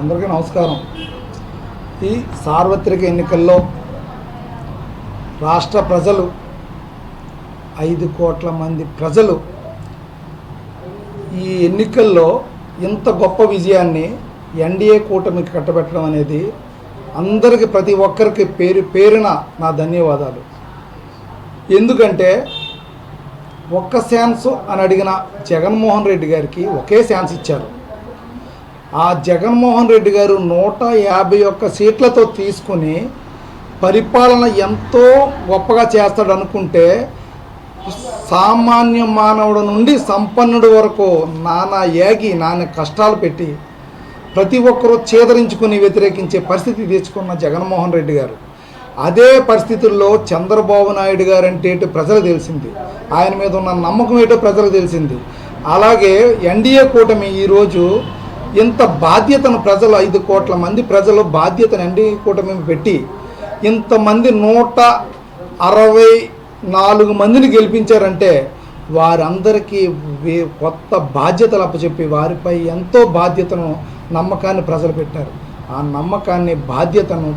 అందరికీ నమస్కారం. ఈ సార్వత్రిక ఎన్నికల్లో రాష్ట్ర ప్రజలు ఐదు కోట్ల మంది ప్రజలు ఈ ఎన్నికల్లో ఇంత గొప్ప విజయాన్ని ఎన్డీఏ కూటమికి కట్టబెట్టడం అనేది అందరికి ప్రతి ఒక్కరికి పేరు పేరున నా ధన్యవాదాలు. ఎందుకంటే ఒక్క ఛాన్స్ అని అడిగిన జగన్మోహన్ రెడ్డి గారికి ఒకే ఛాన్స్ ఇచ్చారు. ఆ జగన్మోహన్ రెడ్డి గారు నూట యాభై ఒక్క సీట్లతో తీసుకుని పరిపాలన ఎంతో గొప్పగా చేస్తాడు అనుకుంటే సామాన్య మానవుడు నుండి సంపన్నుడి వరకు నానా ఏగి నాన్న కష్టాలు పెట్టి ప్రతి ఒక్కరూ చేదరించుకుని వ్యతిరేకించే పరిస్థితి తెచ్చుకున్న జగన్మోహన్ రెడ్డి గారు. అదే పరిస్థితుల్లో చంద్రబాబు నాయుడు గారు అంటే ఏంటో ప్రజలు తెలిసింది. ఆయన మీద ఉన్న నమ్మకం ఏంటో ప్రజలకు తెలిసింది. అలాగే ఎన్డీఏ కూటమి ఈరోజు ఇంత బాధ్యతను ప్రజలు ఐదు కోట్ల మంది ప్రజలు బాధ్యతను అన్ని కూడా మేము పెట్టి ఇంతమంది నూట అరవై నాలుగు మందిని గెలిపించారంటే వారందరికీ కొత్త బాధ్యతలు అప్పచెప్పి వారిపై ఎంతో బాధ్యతను నమ్మకాన్ని ప్రజలు పెట్టారు. ఆ నమ్మకాన్ని బాధ్యతను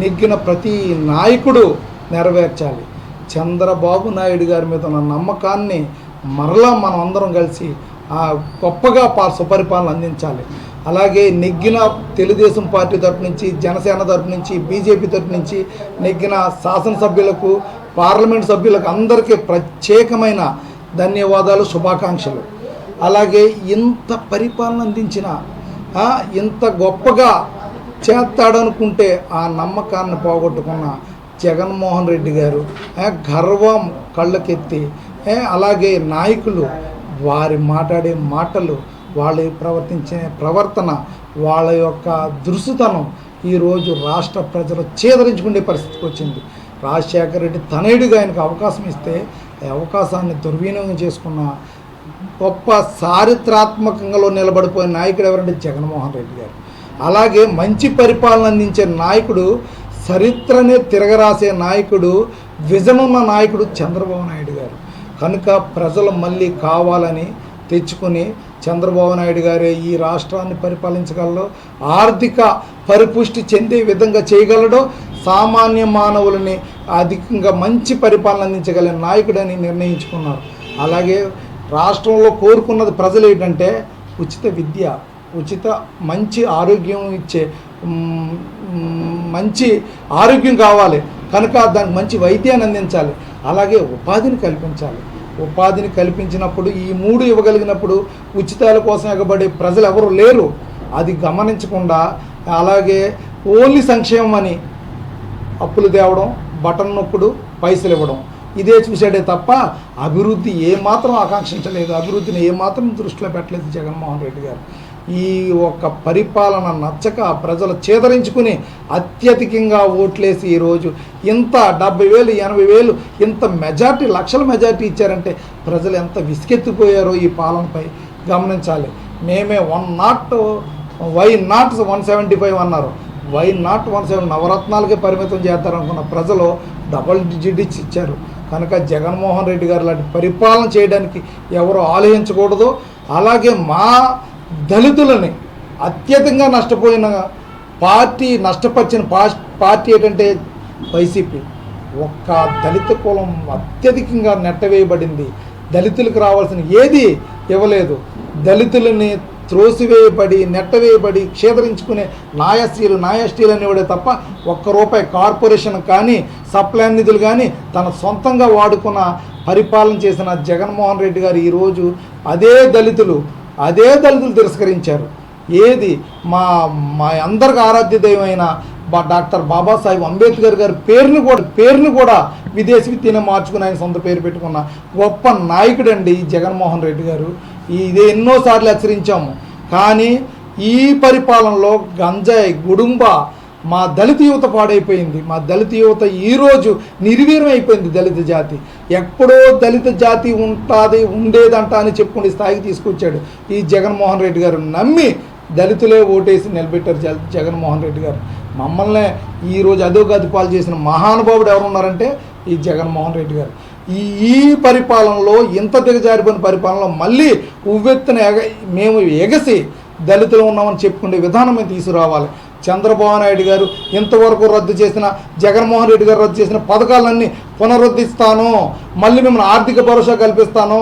నెగ్గిన ప్రతి నాయకుడు నెరవేర్చాలి. చంద్రబాబు నాయుడు గారి మీద ఉన్న నమ్మకాన్ని మరలా మనం అందరం కలిసి గొప్పగా పా సుపరిపాలన అందించాలి. అలాగే నెగ్గిన తెలుగుదేశం పార్టీ తరపు నుంచి జనసేన తరపు నుంచి బీజేపీ తరపు నుంచి నెగ్గిన శాసనసభ్యులకు పార్లమెంట్ సభ్యులకు అందరికీ ప్రత్యేకమైన ధన్యవాదాలు శుభాకాంక్షలు. అలాగే ఇంత పరిపాలన అందించిన ఇంత గొప్పగా చేస్తాడనుకుంటే ఆ నమ్మకాన్ని పోగొట్టుకున్న జగన్మోహన్ రెడ్డి గారు గర్వం కళ్ళకెత్తి అలాగే నాయకులు వారి మాట్లాడే మాటలు వాళ్ళు ప్రవర్తించే ప్రవర్తన వాళ్ళ యొక్క దృశ్యతనం ఈరోజు రాష్ట్ర ప్రజలు చేదరించుకునే పరిస్థితికి వచ్చింది. రాజశేఖర రెడ్డి తనయుడిగా ఆయనకు అవకాశం ఇస్తే అవకాశాన్ని దుర్వినియోగం చేసుకున్న గొప్ప చారిత్రాత్మకంగా నిలబడిపోయిన నాయకుడు ఎవరంటే జగన్మోహన్ రెడ్డి గారు. అలాగే మంచి పరిపాలన అందించే నాయకుడు చరిత్రనే తిరగరాసే నాయకుడు విజనున్న నాయకుడు చంద్రబాబు నాయుడు కనుక ప్రజలు మళ్ళీ కావాలని తెచ్చుకొని చంద్రబాబు నాయుడు గారే ఈ రాష్ట్రాన్ని పరిపాలించగలడు ఆర్థిక పరిపుష్టి చెందే విధంగా చేయగలడో సామాన్య మానవులని అధికంగా మంచి పరిపాలన అందించగల నాయకుడని నిర్ణయించుకున్నారు. అలాగే రాష్ట్రంలో కోరుకున్నది ప్రజలు ఏంటంటే ఉచిత విద్య ఉచిత మంచి ఆరోగ్యం ఇచ్చే మంచి ఆరోగ్యం కావాలి. కనుక దానికి మంచి వైద్యాన్ని అందించాలి. అలాగే ఉపాధిని కల్పించాలి. ఉపాధిని కల్పించినప్పుడు ఈ మూడు ఇవ్వగలిగినప్పుడు ఉచితాల కోసం ఎగబడే ప్రజలు ఎవరు లేరు. అది గమనించకుండా అలాగే ఓన్లీ సంక్షేమం అని అప్పులు తేవడం బటన్ నొక్కుడు పైసలు ఇవ్వడం. ఇదే చూసాడే తప్ప అభివృద్ధి ఏమాత్రం ఆకాంక్షించలేదు. అభివృద్ధిని ఏమాత్రం దృష్టిలో పెట్టలేదు జగన్మోహన్ రెడ్డి గారు. ఈ ఒక్క పరిపాలన నచ్చక ప్రజలు చేదరించుకుని అత్యధికంగా ఓట్లేసి ఈరోజు ఇంత డెబ్బై వేలు ఎనభై వేలు ఇంత మెజార్టీ లక్షల మెజార్టీ ఇచ్చారంటే ప్రజలు ఎంత విసుకెత్తిపోయారో ఈ పాలనపై గమనించాలి. మేమే one not why not one seventy five అన్నారు. వై నాట్ వన్ సెవెన్ నవరత్నాలకే పరిమితం చేస్తారనుకున్న ప్రజలు డబల్ డిజిట్స్ ఇచ్చారు. కనుక జగన్మోహన్ రెడ్డి గారు లాంటి పరిపాలన చేయడానికి ఎవరు ఆలోచించకూడదు అలాగే మా దళితులని అత్యధికంగా నష్టపోయిన పార్టీ నష్టపరిచిన పార్టీ ఏంటంటే వైసీపీ. ఒక్క దళిత కులం అత్యధికంగా నెట్టవేయబడింది. దళితులకు రావాల్సిన ఏది ఇవ్వలేదు. దళితులని త్రోసివేయబడి నెట్టవేయబడి క్షేత్రించుకునే నాయస్టీలు నాయస్టీలు అనేవాడే తప్ప ఒక్క రూపాయి కార్పొరేషన్ కానీ సప్లై నిధులు కానీ తన సొంతంగా వాడుకున్న పరిపాలన చేసిన జగన్మోహన్ రెడ్డి గారు ఈరోజు అదే దళితులు. అదే దళితులు తిరస్కరించారు. ఏది? మా మా అందరికి ఆరాధ్య దైవమైన డాక్టర్ బాబాసాహెబ్ అంబేద్కర్ గారి పేరుని కూడా పేరుని కూడా విదేశీ విద్యను మార్చుకుని ఆయన సొంత పేరు పెట్టుకున్న గొప్ప నాయకుడండి ఈ జగన్మోహన్ రెడ్డి గారు. ఇది ఎన్నోసార్లు హెచ్చరించాము. కానీ ఈ పరిపాలనలో గంజాయి గుడుంబ మా దళిత యువత పాడైపోయింది. మా దళిత యువత ఈరోజు నిర్వీర్యం అయిపోయింది దళిత జాతి. ఎప్పుడో దళిత జాతి ఉంటుంది ఉండేదంట అని చెప్పుకునే స్థాయికి తీసుకొచ్చాడు ఈ జగన్మోహన్ రెడ్డి గారు. నమ్మి దళితులే ఓటేసి నిలబెట్టారు జ- జగన్మోహన్ రెడ్డి గారు. మమ్మల్ని ఈరోజు అదో పాలు చేసిన మహానుభావుడు ఎవరున్నారంటే ఈ జగన్మోహన్ రెడ్డి గారు. ఈ ఈ పరిపాలనలో ఇంత దిగజారిపోయిన పరిపాలనలో మళ్ళీ ఉవ్వెత్తున ఎగ మేము ఎగసి దళితులు ఉన్నామని చెప్పుకునే విధానం మేము తీసుకురావాలి. చంద్రబాబు నాయుడు గారు ఇంతవరకు రద్దు చేసిన జగన్మోహన్ రెడ్డి గారు రద్దు చేసిన పథకాలన్నీ పునరుద్ధిస్తాను మళ్ళీ మిమ్మల్ని ఆర్థిక భరోసా కల్పిస్తాను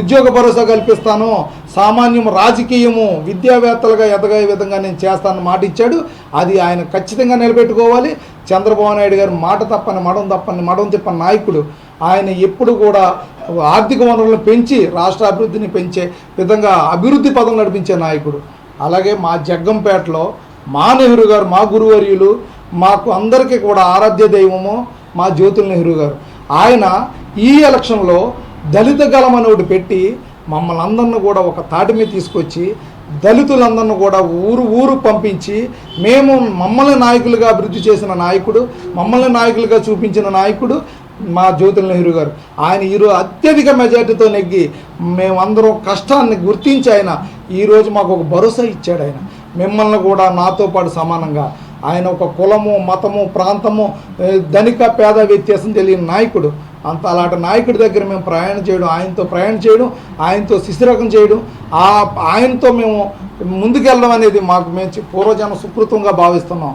ఉద్యోగ భరోసా కల్పిస్తాను. సామాన్యం రాజకీయము విద్యావేత్తలుగా ఎదగే విధంగా నేను చేస్తానని మాట ఇచ్చాడు. అది ఆయన ఖచ్చితంగా నిలబెట్టుకోవాలి. చంద్రబాబు నాయుడు గారు మాట తప్పని మడం తప్పని మడం తిప్పని నాయకుడు ఆయన ఎప్పుడు కూడా ఆర్థిక వనరులను పెంచి రాష్ట్ర అభివృద్ధిని పెంచే విధంగా అభివృద్ధి పదం నడిపించే నాయకుడు. అలాగే మా జగ్గంపేటలో మా నెహ్రూ గారు మా గురువర్యులు మాకు అందరికీ కూడా ఆరాధ్య దైవము మా జ్యోతుల నెహ్రూ గారు. ఆయన ఈ ఎలక్షన్లో దళిత గలం అని ఒకటి పెట్టి మమ్మల్ని అందరిని కూడా ఒక తాటి మీద తీసుకొచ్చి దళితులందరిని కూడా ఊరు ఊరు పంపించి మేము మమ్మల్ని నాయకులుగా అభివృద్ధి చేసిన నాయకుడు మమ్మల్ని నాయకులుగా చూపించిన నాయకుడు మా జ్యోతుల నెహ్రూ గారు. ఆయన ఈరోజు అత్యధిక మెజార్టీతో నెగ్గి మేమందరం కష్టాన్ని గుర్తించి ఆయన ఈరోజు మాకు ఒక భరోసా ఇచ్చాడు ఆయన. మిమ్మల్ని కూడా నాతో పాటు సమానంగా. ఆయన ఒక కులము మతము ప్రాంతము ధనిక పేద వ్యత్యాసం తెలియని నాయకుడు. అంత అలాంటి నాయకుడి దగ్గర మేము ప్రయాణం చేయడం ఆయనతో ప్రయాణం చేయడం ఆయనతో శిశిరకం చేయడం ఆ ఆయనతో మేము ముందుకెళ్ళడం అనేది మాకు మేము పూర్వజన్మ పూర్వజన సుకృతంగా భావిస్తున్నాం.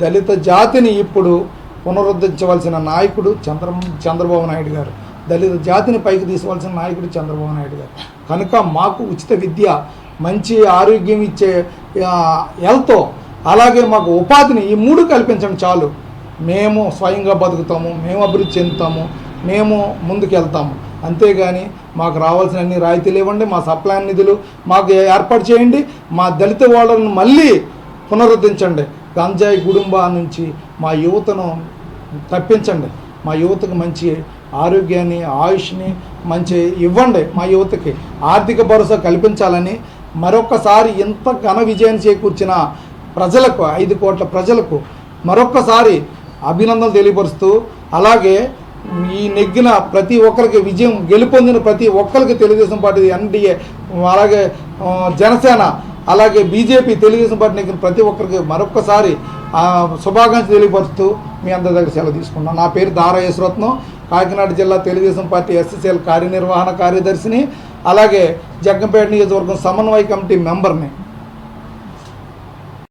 దళిత జాతిని ఇప్పుడు పునరుద్ధరించవలసిన నాయకుడు చంద్ర చంద్రబాబు నాయుడు గారు. దళిత జాతిని పైకి తీసుకోవాల్సిన నాయకుడు చంద్రబాబు నాయుడు గారు. కనుక మాకు ఉచిత విద్య మంచి ఆరోగ్యం ఇచ్చే ఆ, హెల్త్ అలాగే మాకు ఉపాధిని ఈ మూడు కల్పించండి చాలు. మేము స్వయంగా బతుకుతాము మేము అభివృద్ధి చెందుతాము మేము ముందుకు వెళ్తాము అంతేగాని మాకు రావాల్సిన అన్ని రాయితీలు ఇవ్వండి మా సప్లాన్ నిధులు మాకు ఏర్పాటు చేయండి మా దళిత వాళ్ళను మళ్ళీ పునరుద్ధరించండి. గంజాయి గుడుంబా నుంచి మా యువతను తప్పించండి. మా యువతకు మంచి ఆరోగ్యాన్ని ఆయుష్ని మంచి ఇవ్వండి మా యువతకి. ఆర్థిక భరోసా కల్పించాలని మరొకసారి ఎంత ఘన విజయం చేకూర్చిన ప్రజలకు ఐదు కోట్ల ప్రజలకు మరొక్కసారి అభినందనలు తెలియపరుస్తూ అలాగే ఈ నెగ్గిన ప్రతి ఒక్కరికి విజయం గెలుపొందిన ప్రతి ఒక్కరికి తెలుగుదేశం పార్టీ ఎన్డీఏ అలాగే జనసేన అలాగే బీజేపీ తెలుగుదేశం పార్టీ నెగ్గిన ప్రతి ఒక్కరికి మరొక్కసారి శుభాకాంక్షలు తెలియపరుస్తూ మీ అందరి దగ్గర సెలవు తీసుకున్నాను నా పేరు దారా యశ్వరత్నం కాకినాడ జిల్లా తెలుగుదేశం పార్టీ ఎస్ఎస్ఎల్ కార్యనిర్వహణ కార్యదర్శిని. అలాగే జగ్గంపేట నియోజకవర్గం సమన్వయ కమిటీ మెంబర్ని